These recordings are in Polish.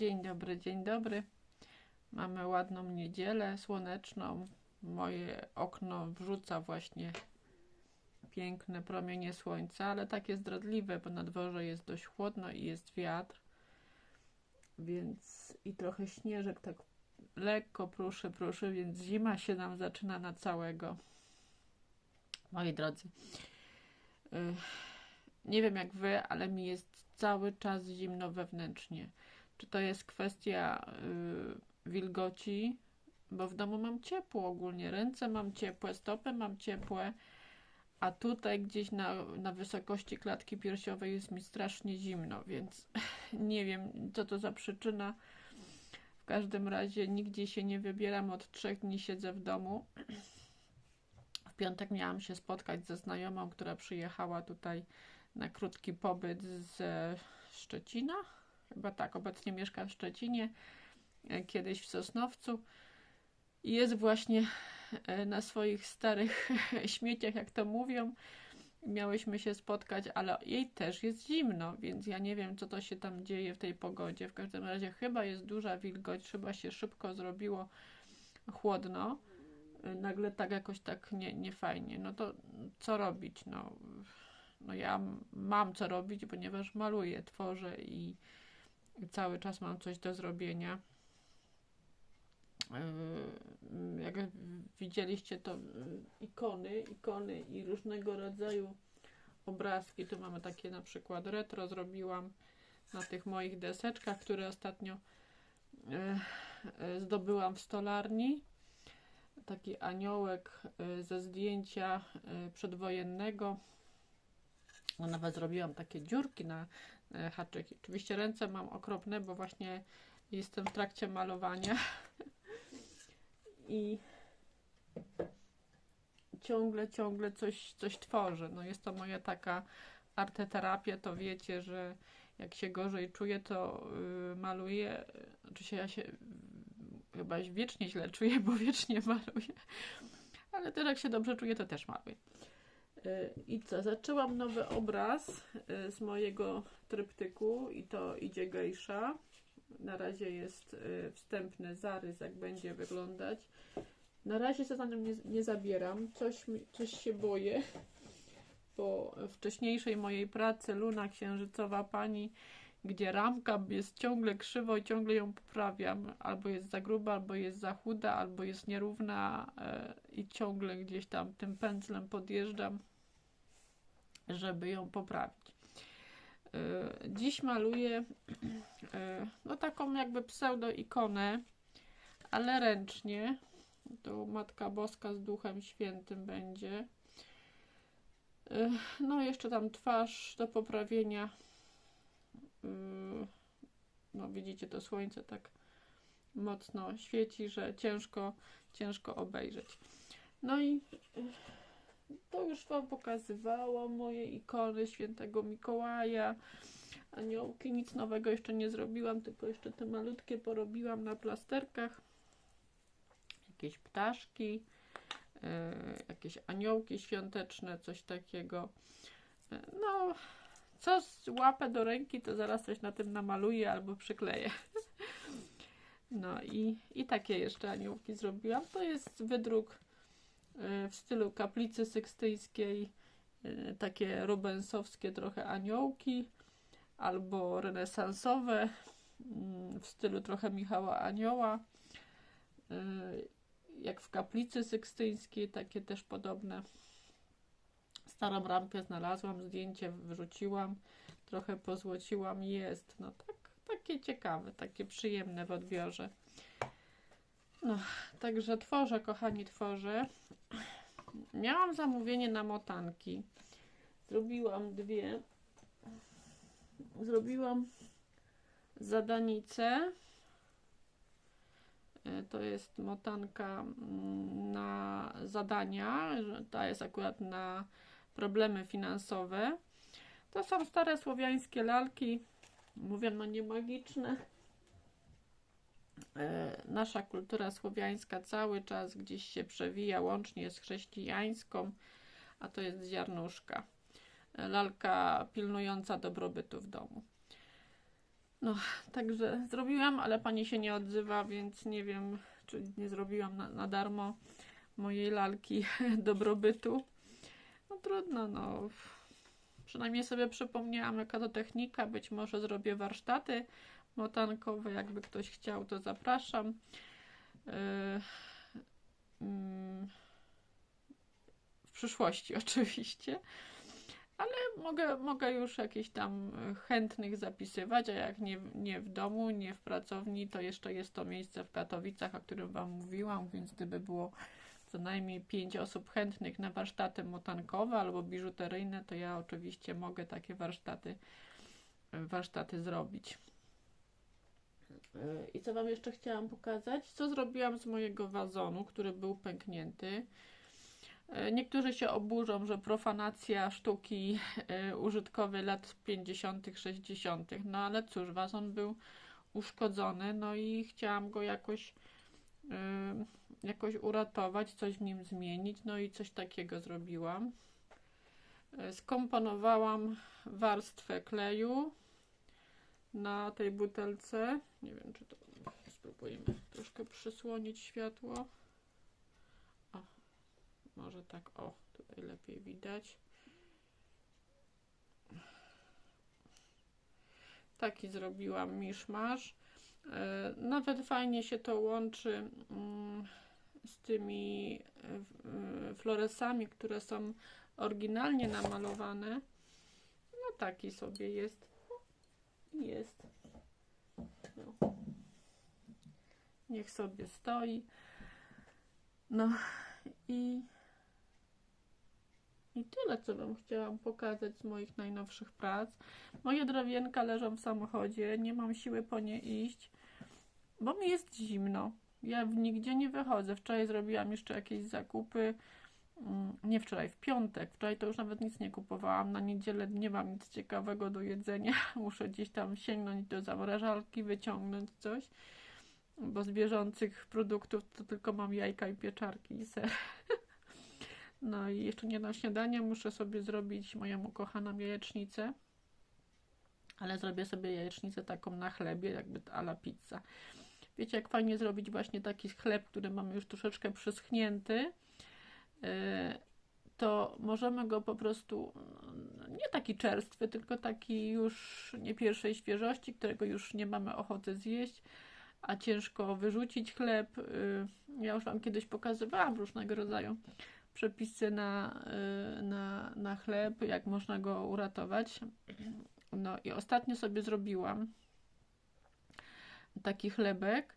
Dzień dobry, dzień dobry. Mamy ładną niedzielę słoneczną. Moje okno wrzuca właśnie piękne promienie słońca, ale takie zdradliwe, bo na dworze jest dość chłodno i jest wiatr. Więc i trochę śnieżek tak lekko pruszy, pruszy, więc zima się nam zaczyna na całego. Moi drodzy, y, nie wiem jak wy, ale mi jest cały czas zimno wewnętrznie. Czy to jest kwestia y, wilgoci, bo w domu mam ciepło ogólnie, ręce mam ciepłe, stopy mam ciepłe, a tutaj gdzieś na, na wysokości klatki piersiowej jest mi strasznie zimno, więc nie wiem, co to za przyczyna. W każdym razie nigdzie się nie wybieram, od trzech dni siedzę w domu. W piątek miałam się spotkać ze znajomą, która przyjechała tutaj na krótki pobyt z Szczecina. Chyba tak, obecnie mieszka w Szczecinie, e, kiedyś w Sosnowcu. I jest właśnie e, na swoich starych śmieciach, jak to mówią. Miałyśmy się spotkać, ale jej też jest zimno, więc ja nie wiem, co to się tam dzieje w tej pogodzie. W każdym razie chyba jest duża wilgoć, chyba się szybko zrobiło chłodno. E, nagle tak jakoś tak nie, nie fajnie. No to co robić? No, no ja mam co robić, ponieważ maluję, tworzę i cały czas mam coś do zrobienia. Yy, jak widzieliście to yy, ikony, ikony i różnego rodzaju obrazki. Tu mamy takie na przykład retro zrobiłam na tych moich deseczkach, które ostatnio yy, zdobyłam w stolarni. Taki aniołek ze zdjęcia przedwojennego. No nawet zrobiłam takie dziurki na haczyki. Oczywiście ręce mam okropne, bo właśnie jestem w trakcie malowania i ciągle, ciągle coś, coś tworzę. No jest to moja taka arteterapia, to wiecie, że jak się gorzej czuję, to yy, maluję. Oczywiście ja się chyba wiecznie źle czuję, bo wiecznie maluję. Ale też jak się dobrze czuję, to też maluję. Yy, I co? Zaczęłam nowy obraz yy, z mojego tryptyku i to idzie gejsza. Na razie jest y, wstępny zarys, jak będzie wyglądać. Na razie się za nie, nie zabieram. Coś, coś się boję. Po wcześniejszej mojej pracy Luna Księżycowa Pani, gdzie ramka jest ciągle krzywo i ciągle ją poprawiam. Albo jest za gruba, albo jest za chuda, albo jest nierówna e, i ciągle gdzieś tam tym pędzlem podjeżdżam, żeby ją poprawić. E, dziś maluję e, no taką jakby pseudo-ikonę, ale ręcznie. To Matka Boska z Duchem Świętym będzie. E, no jeszcze tam twarz do poprawienia. No widzicie, to słońce tak mocno świeci, że ciężko, ciężko obejrzeć. No i to już Wam pokazywałam moje ikony świętego Mikołaja, aniołki, nic nowego jeszcze nie zrobiłam, tylko jeszcze te malutkie porobiłam na plasterkach. Jakieś ptaszki, yy, jakieś aniołki świąteczne, coś takiego. Yy, no, co łapę do ręki, to zaraz coś na tym namaluję albo przykleję. No i, i takie jeszcze aniołki zrobiłam. To jest wydruk w stylu kaplicy sykstyjskiej, e, takie rubensowskie trochę aniołki, albo renesansowe mm, w stylu trochę Michała Anioła, e, jak w kaplicy sykstyjskiej, takie też podobne. Starą ramkę znalazłam, zdjęcie wrzuciłam, trochę pozłociłam, jest, no tak, takie ciekawe, takie przyjemne w odbiorze. No, także tworzę, kochani, tworzę. Miałam zamówienie na motanki. Zrobiłam dwie. Zrobiłam zadanicę. E, to jest motanka mm, na zadania. Ta jest akurat na problemy finansowe. To są stare słowiańskie lalki. Mówię, no nie magiczne nasza kultura słowiańska cały czas gdzieś się przewija łącznie z chrześcijańską, a to jest ziarnuszka. E, lalka pilnująca dobrobytu w domu. No, także zrobiłam, ale pani się nie odzywa, więc nie wiem, czy nie zrobiłam na, na darmo mojej lalki dobrobytu. No trudno, no. Przynajmniej sobie przypomniałam, jaka to technika. Być może zrobię warsztaty motankowe. Jakby ktoś chciał, to zapraszam. Yy, mm, w przyszłości oczywiście. Ale mogę, mogę już jakichś tam chętnych zapisywać, a jak nie, nie w domu, nie w pracowni, to jeszcze jest to miejsce w Katowicach, o którym Wam mówiłam, więc gdyby było co najmniej pięć osób chętnych na warsztaty motankowe albo biżuteryjne, to ja oczywiście mogę takie warsztaty, warsztaty zrobić. I co Wam jeszcze chciałam pokazać? Co zrobiłam z mojego wazonu, który był pęknięty. Niektórzy się oburzą, że profanacja sztuki użytkowej lat 50., 60., no ale cóż, wazon był uszkodzony, no i chciałam go jakoś jakoś uratować, coś w nim zmienić, no i coś takiego zrobiłam. Skomponowałam warstwę kleju na tej butelce. Nie wiem, czy to spróbujemy troszkę przysłonić światło. O, może tak, o, tutaj lepiej widać. Taki zrobiłam miszmasz. Nawet fajnie się to łączy z tymi floresami, które są oryginalnie namalowane. No taki sobie jest. Jest. No. Niech sobie stoi. No i i tyle, co Wam chciałam pokazać z moich najnowszych prac. Moje drewienka leżą w samochodzie, nie mam siły po nie iść, bo mi jest zimno. Ja nigdzie nie wychodzę. Wczoraj zrobiłam jeszcze jakieś zakupy. Mm, nie wczoraj, w piątek. Wczoraj to już nawet nic nie kupowałam. Na niedzielę nie mam nic ciekawego do jedzenia. Muszę gdzieś tam sięgnąć do zamrażalki, wyciągnąć coś. Bo z bieżących produktów to tylko mam jajka i pieczarki i ser. No i jeszcze nie na śniadanie muszę sobie zrobić moją ukochaną jajecznicę. Ale zrobię sobie jajecznicę taką na chlebie, jakby ala pizza. Wiecie, jak fajnie zrobić właśnie taki chleb, który mamy już troszeczkę przyschnięty, to możemy go po prostu, no, nie taki czerstwy, tylko taki już nie pierwszej świeżości, którego już nie mamy ochoty zjeść, a ciężko wyrzucić chleb. E, ja już Wam kiedyś pokazywałam różnego rodzaju przepisy na, e, na, na chleb, jak można go uratować. No i ostatnio sobie zrobiłam taki chlebek.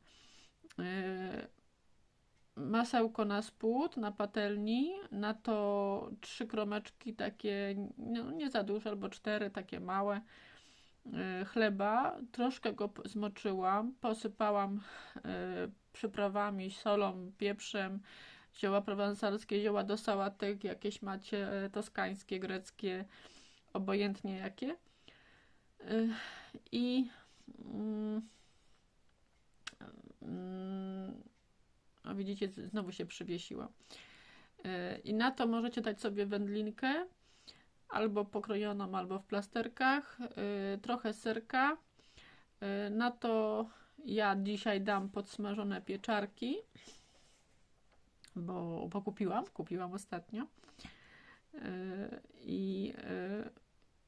Masełko na spód, na patelni, na to trzy kromeczki takie, no nie za duże, albo cztery takie małe e, chleba. Troszkę go zmoczyłam, posypałam e, przyprawami, solą, pieprzem, zioła prowansalskie, zioła do sałatek, jakieś macie toskańskie, greckie, obojętnie jakie. I mm, a widzicie, znowu się przywiesiła. E, I na to możecie dać sobie wędlinkę, albo pokrojoną, albo w plasterkach, e, trochę serka. E, na to ja dzisiaj dam podsmażone pieczarki, bo, bo kupiłam, kupiłam ostatnio. I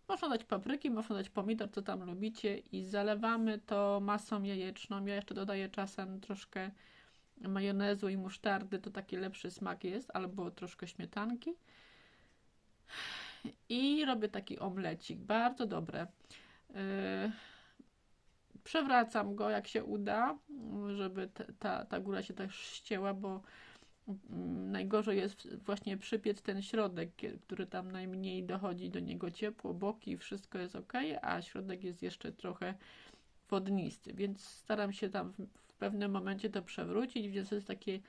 można dać papryki, można dać pomidor, co tam lubicie i zalewamy to masą jajeczną. Ja jeszcze dodaję czasem troszkę majonezu i musztardy, to taki lepszy smak jest, albo troszkę śmietanki. I robię taki omlecik, bardzo dobre. Yy, przewracam go jak się uda, żeby ta, ta góra się też ścięła, bo mm, najgorzej jest właśnie przypiec ten środek, który tam najmniej dochodzi do niego ciepło, boki, wszystko jest ok, a środek jest jeszcze trochę wodnisty, więc staram się tam w pewnym momencie to przewrócić, więc jest taki,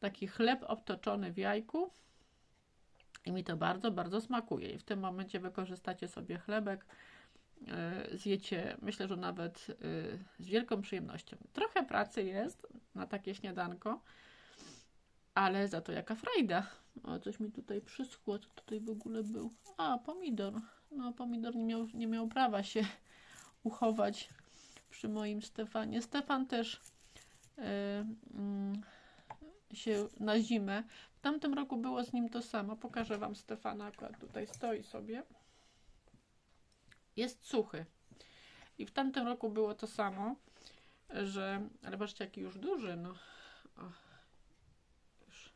taki chleb obtoczony w jajku i mi to bardzo, bardzo smakuje. I w tym momencie wykorzystacie sobie chlebek, yy, zjecie, myślę, że nawet yy, z wielką przyjemnością. Trochę pracy jest na takie śniadanko, ale za to jaka frajda. O, coś mi tutaj przyschło, co tutaj w ogóle był. A, pomidor. No, pomidor nie miał, nie miał prawa się uchować przy moim Stefanie. Stefan też y, y, się na zimę. W tamtym roku było z nim to samo. Pokażę Wam Stefana, akurat tutaj stoi sobie. Jest suchy. I w tamtym roku było to samo, że, ale patrzcie jaki już duży, no. O. Już.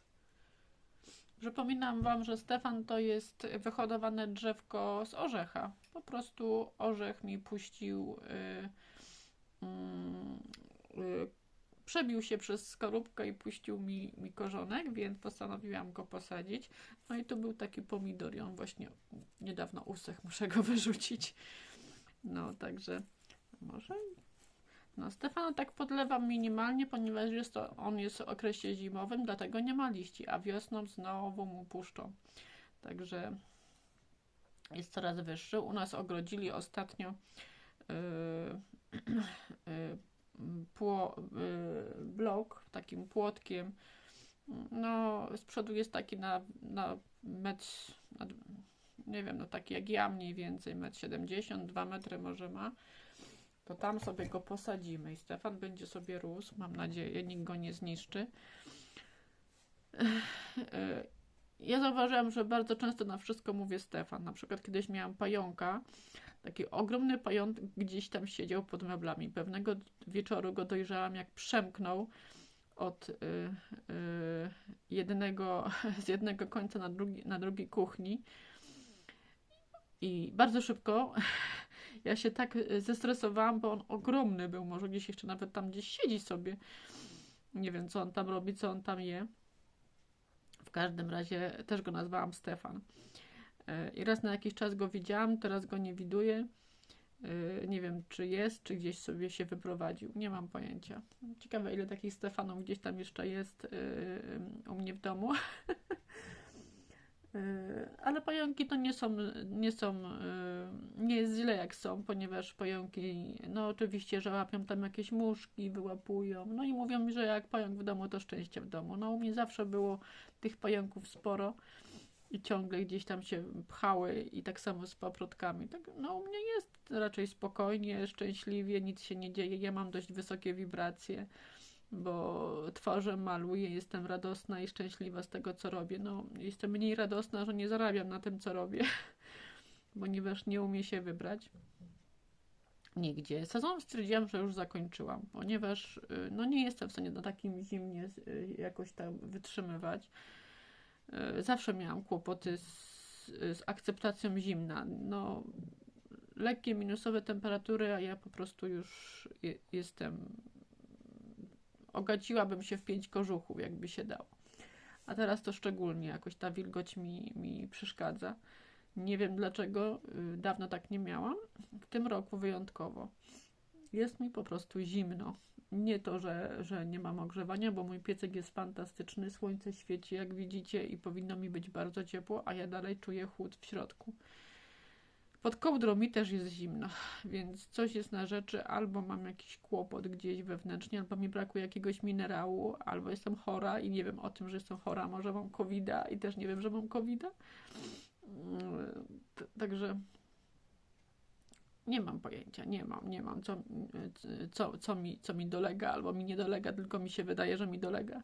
Przypominam Wam, że Stefan to jest wyhodowane drzewko z orzecha. Po prostu orzech mi puścił, yy, przebił się przez skorupkę i puścił mi, mi korzonek, więc postanowiłam go posadzić. No i to był taki pomidor, i on właśnie niedawno usech, muszę go wyrzucić. No, także może. No, Stefana tak podlewam minimalnie, ponieważ jest to, on jest w okresie zimowym, dlatego nie ma liści, a wiosną znowu mu puszczą. Także jest coraz wyższy. U nas ogrodzili ostatnio pło, blok takim płotkiem. No, z przodu jest taki na, na metr, na, nie wiem, no taki jak ja mniej więcej, metr 70, 2 metry może ma. To tam sobie go posadzimy i Stefan będzie sobie rósł, mam nadzieję, nikt go nie zniszczy. Ja zauważyłam, że bardzo często na wszystko mówię Stefan. Na przykład kiedyś miałam pająka, taki ogromny pająk gdzieś tam siedział pod meblami. Pewnego wieczoru go dojrzałam, jak przemknął od y, y, jednego, z jednego końca na drugi, na drugi kuchni. I bardzo szybko ja się tak zestresowałam, bo on ogromny był, może gdzieś jeszcze nawet tam gdzieś siedzi sobie. Nie wiem, co on tam robi, co on tam je. W każdym razie też go nazwałam Stefan. E, I raz na jakiś czas go widziałam, teraz go nie widuję. E, nie wiem, czy jest, czy gdzieś sobie się wyprowadził. Nie mam pojęcia. Ciekawe, ile takich Stefanów gdzieś tam jeszcze jest e, u mnie w domu. Ale pająki to nie są, nie są, nie jest źle jak są, ponieważ pająki, no oczywiście, że łapią tam jakieś muszki, wyłapują, no i mówią mi, że jak pająk w domu, to szczęście w domu. No u mnie zawsze było tych pająków sporo i ciągle gdzieś tam się pchały i tak samo z paprotkami. Tak, no u mnie jest raczej spokojnie, szczęśliwie, nic się nie dzieje, ja mam dość wysokie wibracje, bo tworzę, maluję, jestem radosna i szczęśliwa z tego, co robię. No, jestem mniej radosna, że nie zarabiam na tym, co robię, ponieważ nie umiem się wybrać nigdzie. Sezon stwierdziłam, że już zakończyłam, ponieważ y, no, nie jestem w stanie na takim zimnie y, jakoś tam wytrzymywać. Y, zawsze miałam kłopoty z, z akceptacją zimna. No, lekkie minusowe temperatury, a ja po prostu już je, jestem. Ogaciłabym się w pięć kożuchów, jakby się dało. A teraz to szczególnie jakoś ta wilgoć mi, mi przeszkadza. Nie wiem dlaczego, y, dawno tak nie miałam. W tym roku wyjątkowo. Jest mi po prostu zimno. Nie to, że, że nie mam ogrzewania, bo mój piecek jest fantastyczny, słońce świeci, jak widzicie, i powinno mi być bardzo ciepło, a ja dalej czuję chłód w środku. Pod kołdrą mi też jest zimno, więc coś jest na rzeczy, albo mam jakiś kłopot gdzieś wewnętrznie, albo mi brakuje jakiegoś minerału, albo jestem chora i nie wiem o tym, że jestem chora, może mam covid i też nie wiem, że mam covid -a. Także nie mam pojęcia, nie mam, nie mam, co, co, co, mi, co mi dolega, albo mi nie dolega, tylko mi się wydaje, że mi dolega.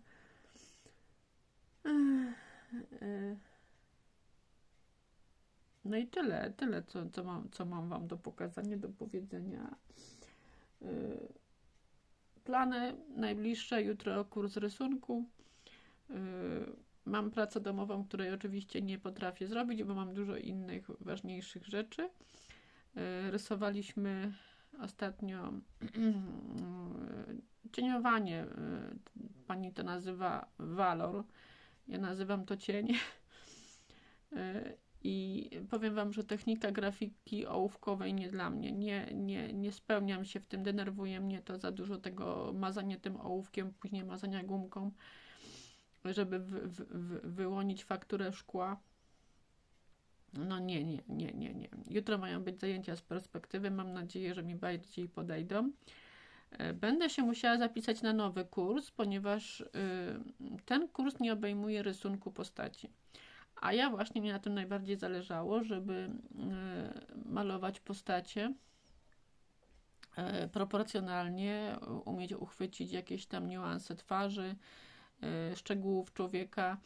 No i tyle, tyle, co, co, mam, co mam Wam do pokazania, do powiedzenia. Plany najbliższe, jutro kurs rysunku. Mam pracę domową, której oczywiście nie potrafię zrobić, bo mam dużo innych ważniejszych rzeczy. E, rysowaliśmy ostatnio cieniowanie. E, pani to nazywa walor. Ja nazywam to cień. E, I powiem Wam, że technika grafiki ołówkowej nie dla mnie. Nie, nie, nie spełniam się w tym, denerwuje mnie to za dużo tego mazania tym ołówkiem, później mazania gumką żeby wyłonić fakturę szkła. No nie, nie, nie, nie, nie. Jutro mają być zajęcia z perspektywy. Mam nadzieję, że mi bardziej podejdą. E, będę się musiała zapisać na nowy kurs, ponieważ y, ten kurs nie obejmuje rysunku postaci. A ja właśnie mi na tym najbardziej zależało, żeby y, malować postacie e, proporcjonalnie umieć uchwycić jakieś tam niuanse twarzy, e, szczegółów człowieka.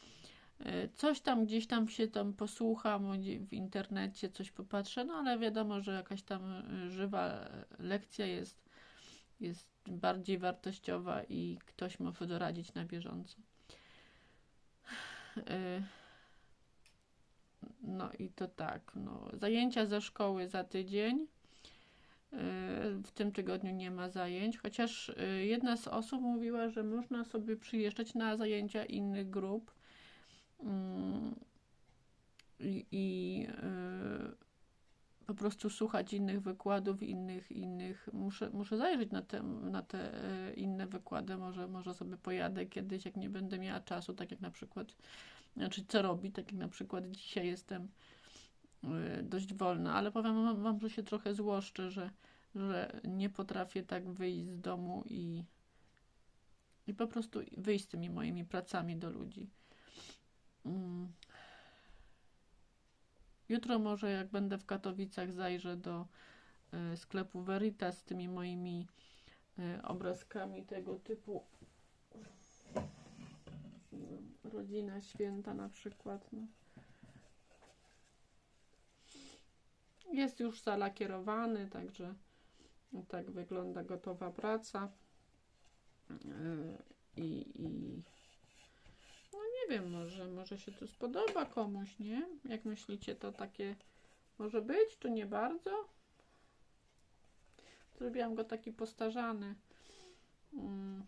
E, coś tam gdzieś tam się tam posłucham w internecie, coś popatrzę, no ale wiadomo, że jakaś tam żywa lekcja jest, jest bardziej wartościowa i ktoś może doradzić na bieżąco. No i to tak, no, zajęcia ze szkoły za tydzień. W tym tygodniu nie ma zajęć, chociaż jedna z osób mówiła, że można sobie przyjeżdżać na zajęcia innych grup i, i y, po prostu słuchać innych wykładów, innych, innych. Muszę, muszę zajrzeć na te, na te inne wykłady, może, może sobie pojadę kiedyś, jak nie będę miała czasu, tak jak na przykład znaczy co robi, tak jak na przykład dzisiaj jestem y, dość wolna, ale powiem wam, że się trochę złoszczę, że, że nie potrafię tak wyjść z domu i, i po prostu wyjść z tymi moimi pracami do ludzi. Mm. Jutro może jak będę w Katowicach zajrzę do y, sklepu Veritas z tymi moimi y, obrazkami tego typu rodzina święta na przykład. No. Jest już zalakierowany, także tak wygląda gotowa praca. Yy, I, i nie wiem, może, może się to spodoba komuś, nie? Jak myślicie, to takie może być, czy nie bardzo? Zrobiłam go taki postarzany. Mm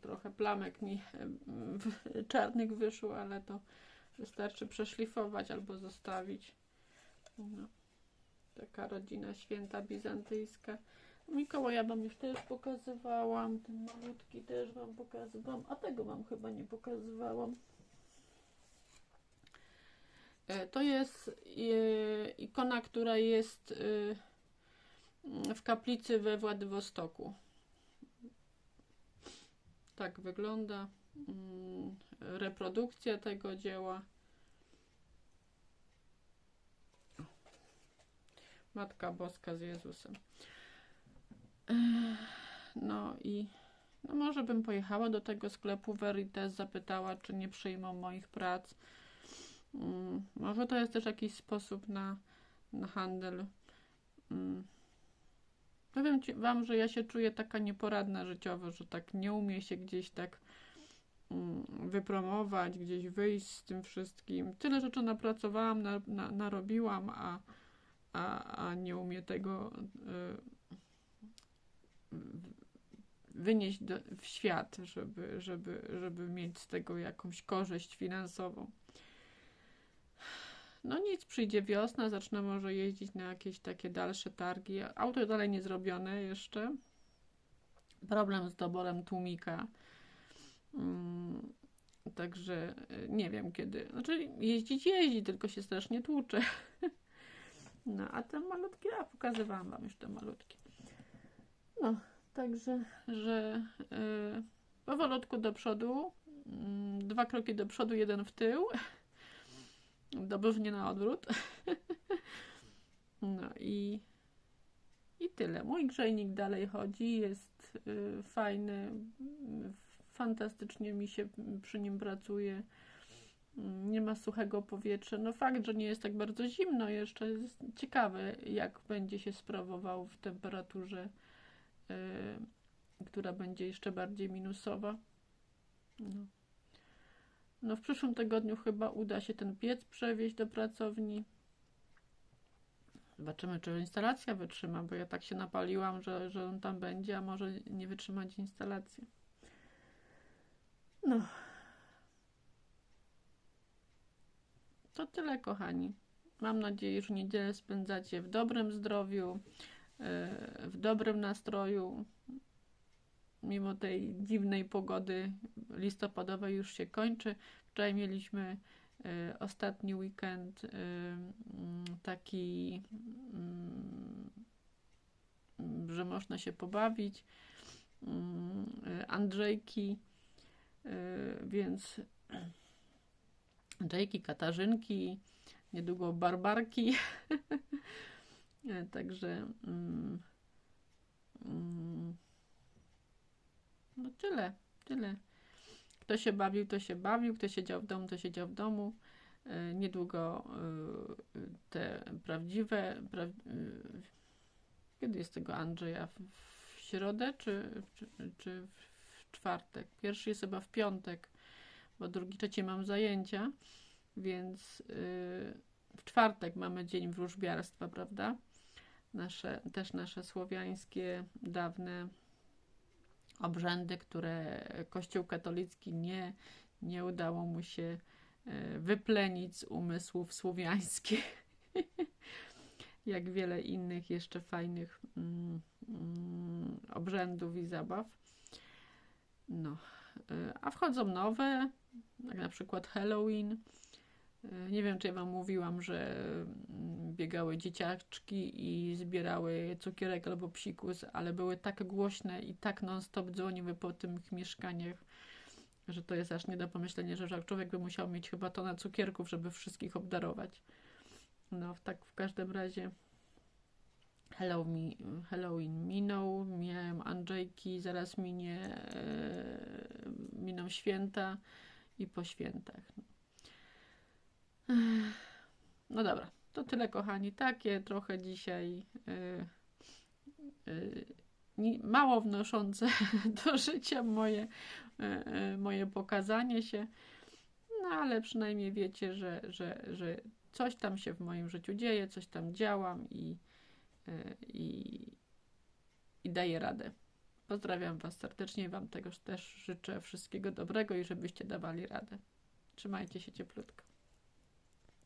trochę plamek mi czarnych wyszło, ale to wystarczy przeszlifować albo zostawić. No. Taka rodzina święta bizantyjska. Mikołaja wam już też pokazywałam, ten malutki też wam pokazywałam, a tego wam chyba nie pokazywałam. E, to jest e, ikona, która jest e, w kaplicy we Władywostoku tak wygląda mm, reprodukcja tego dzieła. Matka Boska z Jezusem. No i no może bym pojechała do tego sklepu Veritas, zapytała, czy nie przyjmą moich prac. Mm, może to jest też jakiś sposób na, na handel. Mm. Powiem ci, Wam, że ja się czuję taka nieporadna życiowo, że tak nie umie się gdzieś tak mm, wypromować, gdzieś wyjść z tym wszystkim. Tyle rzeczy napracowałam, na, na, narobiłam, a, a, a nie umie tego y, wynieść do, w świat, żeby, żeby, żeby mieć z tego jakąś korzyść finansową. No nic, przyjdzie wiosna, zacznę może jeździć na jakieś takie dalsze targi. Auto dalej nie zrobione jeszcze. Problem z doborem tłumika. Mm, także e, nie wiem kiedy. Znaczy jeździć jeździ, tylko się strasznie tłucze. No, a te malutkie, a pokazywałam wam już te malutkie. No, także, że yy, powolutku do przodu, yy, dwa kroki do przodu, jeden w tył. Dobrze, na odwrót. No i, i tyle. Mój grzejnik dalej chodzi, jest y, fajny, fantastycznie mi się przy nim pracuje. Nie ma suchego powietrza. No fakt, że nie jest tak bardzo zimno jeszcze, jest ciekawe, jak będzie się sprawował w temperaturze, która będzie jeszcze bardziej minusowa. No. No w przyszłym tygodniu chyba uda się ten piec przewieźć do pracowni. Zobaczymy, czy instalacja wytrzyma, bo ja tak się napaliłam, że, że on tam będzie, a może nie wytrzymać instalacji. No. To tyle, kochani. Mam nadzieję, że niedzielę spędzacie w dobrym zdrowiu, w dobrym nastroju mimo tej dziwnej pogody listopadowej już się kończy. Wczoraj mieliśmy y, ostatni weekend mm, taki, że można się pobawić. Andrzejki, więc Andrzejki, Katarzynki, niedługo Barbarki. Także mm, no tyle, tyle. Kto się bawił, to się bawił, kto siedział w domu, to siedział w domu. E, Niedługo e, te prawdziwe. Pra, e, kiedy jest tego Andrzeja? W, w środę czy, czy, czy w czwartek? Pierwszy jest chyba w piątek, bo drugi, trzeci mam zajęcia, więc w czwartek mamy Dzień Wróżbiarstwa, prawda? Nasze, też nasze słowiańskie, dawne obrzędy, które Kościół katolicki nie, nie udało mu się e, wyplenić z umysłów słowiańskich. Jak wiele innych jeszcze fajnych mm, mm, obrzędów i zabaw. No. E, a wchodzą nowe, jak na przykład Halloween. E, nie wiem, czy ja Wam mówiłam, że mm, biegały dzieciaczki i zbierały cukierek albo psikus, ale były tak głośne i tak non-stop dzwoniły po tych mieszkaniach, że to jest aż nie do pomyślenia, że człowiek by musiał mieć chyba tonę cukierków, żeby wszystkich obdarować. No, tak w każdym razie Halloween, minął, miałem Andrzejki, zaraz minie, e, miną święta i po świętach. No dobra, to tyle kochani. Takie trochę dzisiaj yy, yy, mało wnoszące do życia moje, yy, moje pokazanie się. No ale przynajmniej wiecie, że, że, że coś tam się w moim życiu dzieje, coś tam działam i, i, i daję radę. Pozdrawiam Was serdecznie i Wam tegoż też życzę wszystkiego dobrego i żebyście dawali radę. Trzymajcie się cieplutko.